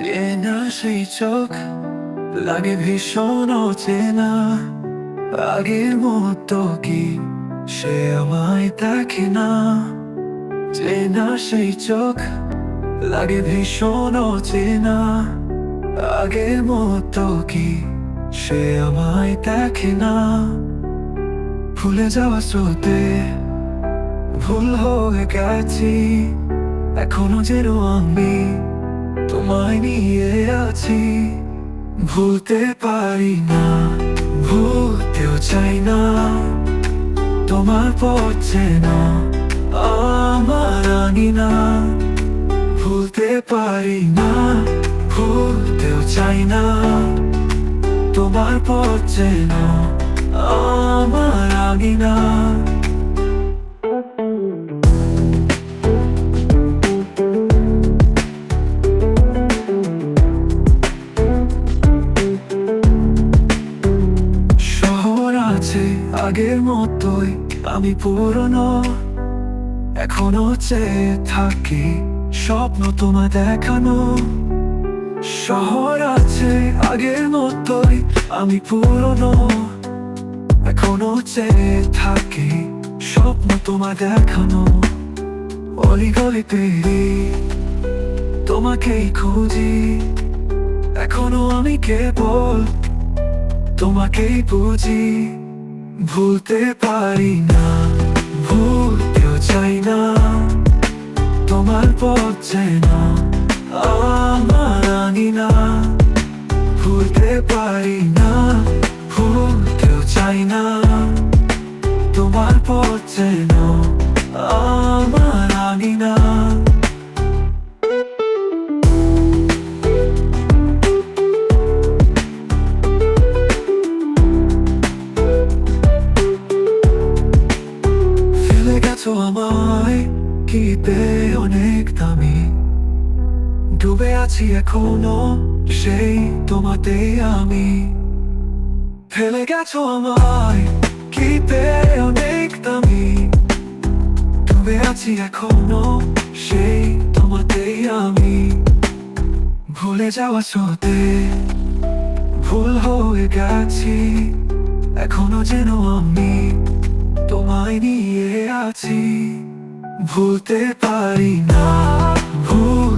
চেনা সেই লাগে ভীষণ অচেনা। আগের মতো কি সে আমায় দেখে না। চেনা লাগে ভীষণ অচেনা। আগের মতো কি সে আমায় দেখে না। ভুলে যাওয়া স্রোতে ভুল হয়ে গেছি, এখনও যেন আমি তোমায় নিয়ে আছি, ভুলতে পারি না, ভুলতেও চাই না। তোমার পড়ছে না আমার আনি না ভুলতে পারি না, ভুলতেও চাই না। তোমার পড়ছে না আমার আনি না আগের মতোই আমি পুরনো, এখনও চেয়ে থাকি স্বপ্ন তোমায় দেখানো। শহর আছে আগের মতোই আমি পুরনো, এখনও চেয়ে থাকি স্বপ্ন তোমায় দেখানো। অলিগলি পেরি তোমাকেই খুঁজি, এখনও আমি কেবল তোমাকেই বুঝি। ভুলতে পারি না, ভুলতেও চাই না। তোমার পথে না আমার আনি না ভুলতে পারি না, ভুলতেও চাই না। তোমার পথে না আমার আনি না আমায় কি পে অনেক দামি। ডুবে আছি এখনও, সেই তোমাতে আমি। ফেলে গেছো আমায় কি পে অনেক দামি। ডুবে আছি এখনও, সেই তোমাতে আমি। ভুলে যাওয়া স্রোতে, ভুল হয়ে গেছি, এখনও যেন আমি তোমায় নিয়ে আছি। ভুলতে পারি না ভুলতেও